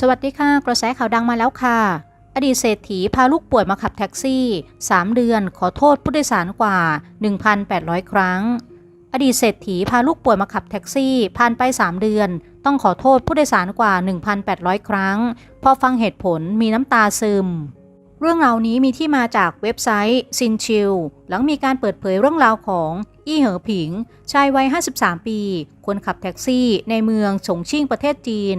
สวัสดีค่ะ กระแสข่าวดังมาแล้วค่ะ อดีตเศรษฐีพาลูกป่วยมาขับแท็กซี่ 3 เดือนขอโทษผู้โดยสารกว่า 1,800 ครั้ง อดีตเศรษฐีพาลูกป่วยมาขับแท็กซี่ผ่านไป 3 เดือน ต้องขอโทษผู้โดยสารกว่า 1,800 ครั้ง พอฟังเหตุผลมีน้ำตาซึมเรื่องราวนี้มีที่มาจากเว็บไซต์ซินชิลหลังมีการเปิดเผยเรื่องราวของ อี้เหอผิง ชายวัย 53 ปี คนขับแท็กซี่ในเมืองฉงชิ่งประเทศจีน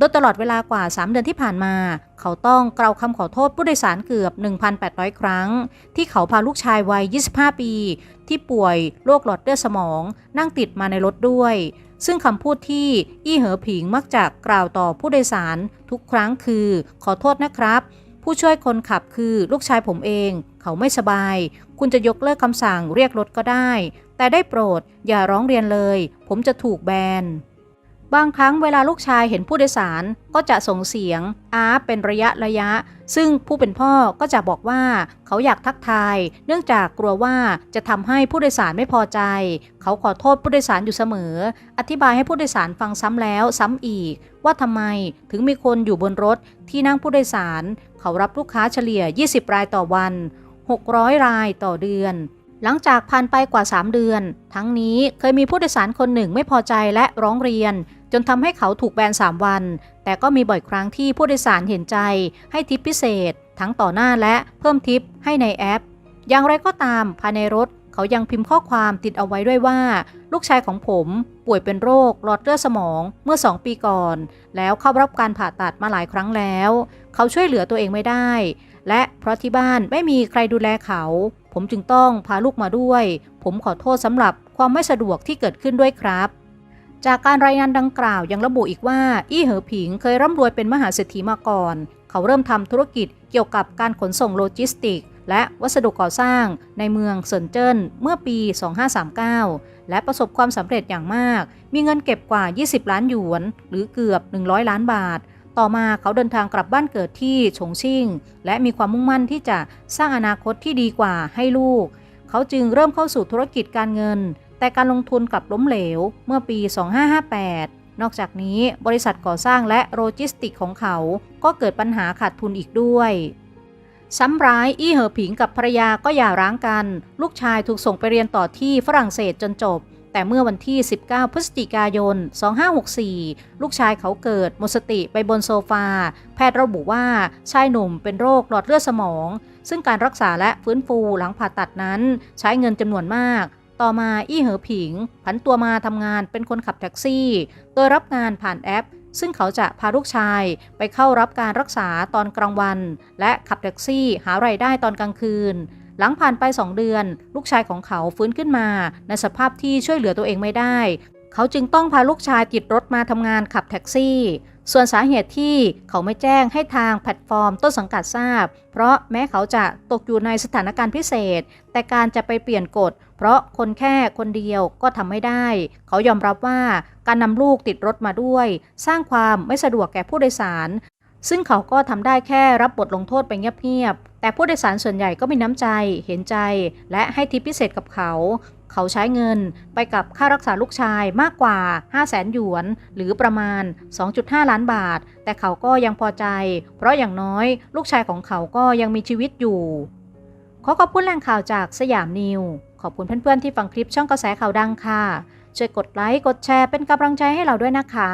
โดยตลอดเวลากว่า 3 เดือนที่ผ่านมา เขาต้องกล่าวคำขอโทษผู้โดยสารเกือบ 1,800 ครั้ง ที่เขาพาลูกชายวัย 25 ปี ที่ป่วยโรคหลอดเลือดสมอง นั่งติดมาในรถด้วย ซึ่งคำพูดที่อี้เหอผิงมักจะกล่าวต่อผู้โดยสารทุกครั้งคือ ขอโทษนะครับ ผู้ช่วยคนขับคือลูกชายผมเอง เขาไม่สบาย คุณจะยกเลิกคำสั่งเรียกรถก็ได้ แต่ได้โปรดอย่าร้องเรียนเลย ผมจะถูกแบน บางครั้งเวลาลูกชายเห็นผู้โดยสารก็จะส่งเสียงอาเป็นระยะระยะ ซึ่งผู้เป็นพ่อก็จะบอกว่าเขาอยากทักทาย เนื่องจากกลัวว่าจะทำให้ผู้โดยสารไม่พอใจ เขาขอโทษผู้โดยสารอยู่เสมอ อธิบายให้ผู้โดยสารฟังซ้ำแล้วซ้ำอีก ว่าทำไมถึงมีคนอยู่บนรถที่นั่งผู้โดยสาร เขารับลูกค้าเฉลี่ย 20 รายต่อวัน 600 รายต่อเดือนหลังจากผ่านไปกว่า 3 เดือน ทั้งนี้เคยมีผู้โดยสารคนหนึ่งไม่พอใจและร้องเรียน จนทำให้เขาถูกแบน 3 วัน แต่ก็มีบ่อยครั้งที่ผู้โดยสารเห็นใจ ให้ทิปพิเศษ ทั้งต่อหน้าและเพิ่มทิปให้ในแอป อย่างไรก็ตามภายในรถเขายังพิมพ์ข้อความติดเอาไว้ด้วยว่า ลูกชายของผมป่วยเป็นโรคหลอดเลือดสมองเมื่อ 2 ปีก่อน แล้วเข้ารับการผ่าตัดมาหลายครั้งแล้ว เขาช่วยเหลือตัวเองไม่ได้ และเพราะที่บ้านไม่มีใครดูแลเขา ผมจึงต้องพาลูกมาด้วย ผมขอโทษสำหรับความไม่สะดวกที่เกิดขึ้นด้วยครับ จากการรายงานดังกล่าวยังระบุอีกว่า อี้เหอผิงเคยร่ำรวยเป็นมหาเศรษฐีมาก่อน เขาเริ่มทำธุรกิจเกี่ยวกับการขนส่งโลจิสติก และวัสดุก่อสร้างในเมืองเซินเจิ้นเมื่อปี 2539 และประสบความสำเร็จอย่างมาก มีเงินเก็บกว่า 20 ล้านหยวน หรือเกือบ 100 ล้านบาท ต่อมาเขาเดินทางกลับบ้านเกิดที่ฉงชิ่ง และมีความมุ่งมั่นที่จะสร้างอนาคตที่ดีกว่าให้ลูก เขาจึงเริ่มเข้าสู่ธุรกิจการเงิน แต่การลงทุนกลับล้มเหลวเมื่อปี 2558 นอกจากนี้บริษัทก่อสร้างและโลจิสติกของเขาก็เกิดปัญหาขาดทุนอีกด้วยซ้ำร้ายอี้เหอผิงกับภรรยาก็หย่าร้างกัน ลูกชายถูกส่งไปเรียนต่อที่ฝรั่งเศสจนจบ แต่เมื่อวันที่ 19 พฤศจิกายน 2564 ลูกชายเขาเกิดหมดสติไปบนโซฟา แพทย์ระบุว่าชายหนุ่มเป็นโรคหลอดเลือดสมอง ซึ่งการรักษาและฟื้นฟูหลังผ่าตัดนั้น ใช้เงินจำนวนมาก ต่อมาอี้เหอผิง ผันตัวมาทำงานเป็นคนขับแท็กซี่ โดยรับงานผ่านแอป ซึ่งเขาจะพาลูกชายไปเข้ารับการรักษาตอนกลางวัน และขับแท็กซี่หารายได้ตอนกลางคืน หลังผ่านไป2เดือน ลูกชายของเขาฟื้นขึ้นมา ในสภาพที่ช่วยเหลือตัวเองไม่ได้ เขาจึงต้องพาลูกชายติดรถมาทำงานขับแท็กซี่ ส่วนสาเหตุที่เขาไม่แจ้งให้ทางแพลตฟอร์มต้นสังกัดทราบ เพราะแม้เขาจะตกอยู่ในสถานการณ์พิเศษ แต่การจะไปเปลี่ยนกฎ เพราะคนแค่คนเดียวก็ทำไม่ได้ เขายอมรับว่าการนำลูกติดรถมาด้วย สร้างความไม่สะดวกแก่ผู้โดยสาร ซึ่งเขาก็ทำได้แค่รับบทลงโทษไปเงียบๆ แต่ผู้โดยสารส่วนใหญ่ก็มีน้ำใจ เห็นใจ และให้ทิปพิเศษกับเขา เขาใช้เงินไปกับค่ารักษาลูกชายมากกว่า 5 0 0แสนหยวน หรือประมาณ 2.5 ล้านบาท แต่เขาก็ยังพอใจ เพราะอย่างน้อยลูกชายของเขาก็ยังมีชีวิตอยู่ ขอขอบคุณแหล่งข่าวจากสยามนิว ขอบคุณเพื่อนๆที่ฟังคลิปช่องกระแสข่าวดังค่ะ ช่วยกดไลค์ กดแชร์เป็นกำลังใจให้เราด้วยนะคะ